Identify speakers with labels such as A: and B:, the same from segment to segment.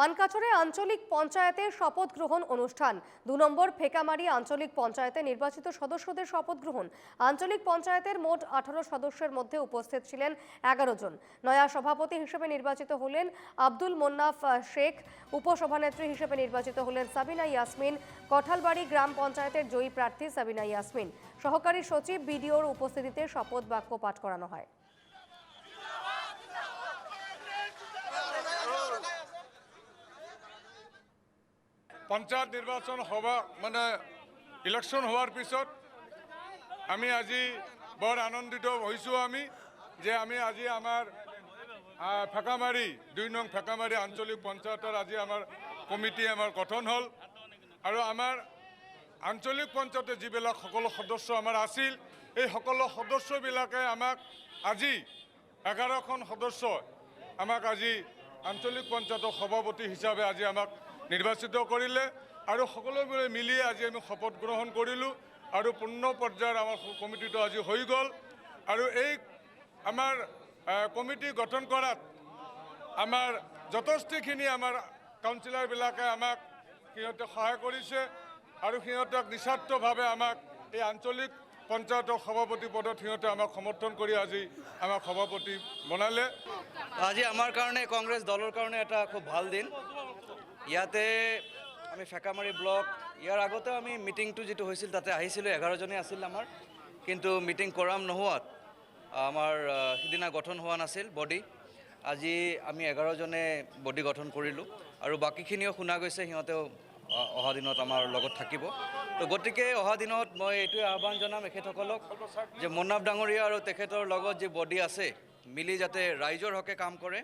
A: মানকাছড়ে আঞ্চলিক পঞ্চায়েতের শপথ গ্রহণ অনুষ্ঠান। দু নম্বর ফেকামারি আঞ্চলিক পঞ্চায়েতে নির্বাচিত সদস্যদের শপথ গ্রহণ। আঞ্চলিক পঞ্চায়েতের মোট আঠারো সদস্যের মধ্যে উপস্থিত ছিলেন এগারো জন। নয়া সভাপতি হিসেবে নির্বাচিত হলেন আব্দুল মোন্নাফ শেখ। উপসভানেত্রী হিসেবে নির্বাচিত হলেন সাবিনা ইয়াসমিন। কঠালবাড়ি গ্রাম পঞ্চায়েতের জয়ী প্রার্থী সাবিনা ইয়াসমিন। সহকারী সচিব বিডিওর উপস্থিতিতে শপথ বাক্য পাঠ করানো হয়।
B: পঞ্চায়ত নিৰ্বাচন সভা মানে ইলেকশ্যন হোৱাৰ পিছত আমি আজি বৰ আনন্দিত হৈছোঁ আমি যে আমি আজি আমাৰ আহ, দুই নং ফেকামাৰি আঞ্চলিক পঞ্চায়তৰ আজি আমাৰ কমিটি আমাৰ গঠন হ'ল। আৰু আমাৰ আঞ্চলিক পঞ্চায়তে যিবিলাক সকলো সদস্য আমাৰ আছিল এই সকলো সদস্যবিলাকে আমাক আজি এঘাৰখন সদস্য আমাক আজি আঞ্চলিক পঞ্চায়তৰ সভাপতি হিচাপে আজি আমাক নিৰ্বাচিত কৰিলে আৰু সকলোবোৰে মিলি আজি আমি শপত গ্ৰহণ কৰিলোঁ আৰু পূৰ্ণ পৰ্যায়ৰ আমাৰ কমিটিটো আজি হৈ গ'ল। আৰু এই আমাৰ কমিটি গঠন কৰাত আমাৰ যথেষ্টখিনি আমাৰ কাউন্সিলৰবিলাকে আমাক সিহঁতে সহায় কৰিছে আৰু সিহঁতক নিস্বাৰ্থভাৱে আমাক এই আঞ্চলিক পঞ্চায়তৰ সভাপতি পদত সিহঁতে আমাক সমৰ্থন কৰি আজি আমাক সভাপতি বনালে।
C: আজি আমাৰ কাৰণে কংগ্ৰেছ দলৰ কাৰণে এটা খুব ভালো দিন। ইয়াতে আমি ফেকামাৰি ব্লক ইয়াৰ আগতে আমি মিটিংটো যিটো হৈছিল তাতে আহিছিলোঁ এঘাৰজনে আছিল আমাৰ কিন্তু মিটিং কৰাম নোহোৱাত আমাৰ সিদিনা গঠন হোৱা নাছিল বডি আজি আমি এঘাৰজনে বডি গঠন কৰিলোঁ আৰু বাকীখিনিও শুনা গৈছে সিহঁতেও অহা দিনত আমাৰ লগত থাকিব। তো গতিকে অহা দিনত মই এইটোৱে আহ্বান জনাম এখেতসকলক যে মুন্নাফ ডাঙৰীয়া আৰু তেখেতৰ লগত যি বডি আছে মিলি যাতে ৰাইজৰ হকে কাম কৰে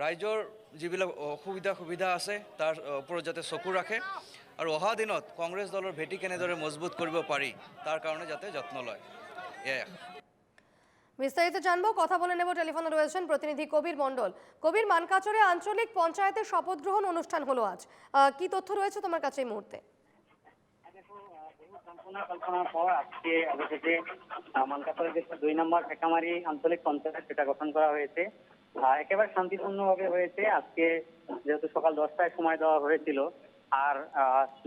C: ৰাইজৰ যিবিলাক অসুবিধা সুবিধা আছে তাৰ ওপৰত যাতে চকু রাখে আৰু অহা দিনত কংগ্ৰেছ দলৰ ভেটি কেনেদৰে মজবুত কৰিব পাৰি তাৰ কাৰণে যাতে যত্ন লয়। এয়াই
A: বিস্তারিত জানব কথা বলে নেব টেলিফোনে রয়েছেন প্রতিনিধি কবির মণ্ডল। কবির মানকাচরে আঞ্চলিক পঞ্চায়েতের শপথ গ্রহণ অনুষ্ঠান হলো আজ। কি তথ্য রয়েছে তোমার কাছে এই মুহূর্তে?
D: আজকে অবশেষে দুই নম্বর ফেকামারি আঞ্চলিক পঞ্চায়েত সেটা গঠন করা হয়েছে। একেবারে শান্তিপূর্ণভাবে হয়েছে। আজকে যেহেতু সকাল দশটায় সময় দেওয়া হয়েছিল, আর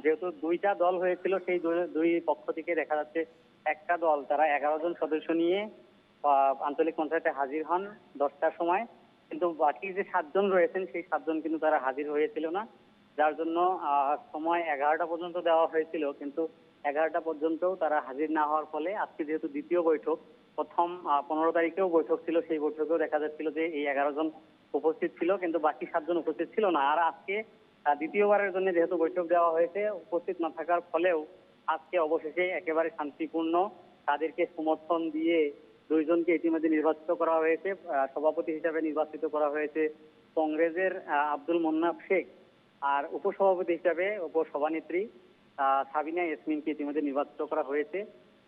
D: যেহেতু দুইটা দল হয়েছিল, সেই দুই- পক্ষ থেকে দেখা যাচ্ছে একটা দল, তারা এগারো জন সদস্য নিয়ে আঞ্চলিক পঞ্চায়েতে হাজির হন দশটার সময়। কিন্তু বাকি যে সাতজন রয়েছেন, সেই সাতজন কিন্তু তারা হাজির হয়েছিল না। যার জন্য সময় এগারোটা পর্যন্ত দেওয়া হয়েছিল, কিন্তু এগারোটা পর্যন্তও তারা হাজির না হওয়ার ফলে আজকে যেহেতু দ্বিতীয় বৈঠক প্রথম পনেরো তারিখেও বৈঠক ছিল, সেই বৈঠকেও দেখা যাচ্ছিল যে এই এগারো জন উপস্থিত ছিল, কিন্তু বাকি সাতজন উপস্থিত ছিল না। আর আজকে দ্বিতীয়বারের জন্য যেহেতু বৈঠক দেওয়া হয়েছে, উপস্থিত না থাকার ফলেও আজকে অবশেষে একেবারে শান্তিপূর্ণ তাদেরকে সমর্থন দিয়ে দুইজনকে ইতিমধ্যে নির্বাচিত করা হয়েছে সভাপতি হিসাবে নির্বাচিত করা হয়েছে কংগ্রেসের আব্দুল মোন্নাফ শেখ আর উপসভাপতি হিসাবে উপসভানেত্রী সাবিনা ইয়াসমিনকে ইতিমধ্যে নির্বাচিত করা হয়েছে।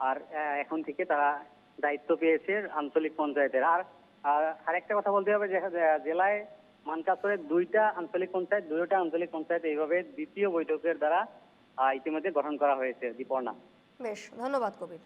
D: আর এখন থেকে তারা দায়িত্ব পেয়েছে আঞ্চলিক পঞ্চায়েতের। আর আর আরেকটা কথা বলতে হবে জেলায় মানকাসরের দুইটা আঞ্চলিক পঞ্চায়েত, দুইটা আঞ্চলিক পঞ্চায়েত এইভাবে দ্বিতীয় বৈঠকের দ্বারা ইতিমধ্যে গঠন করা হয়েছে, দীপর্ণা।
A: বেশ, ধন্যবাদ কবির।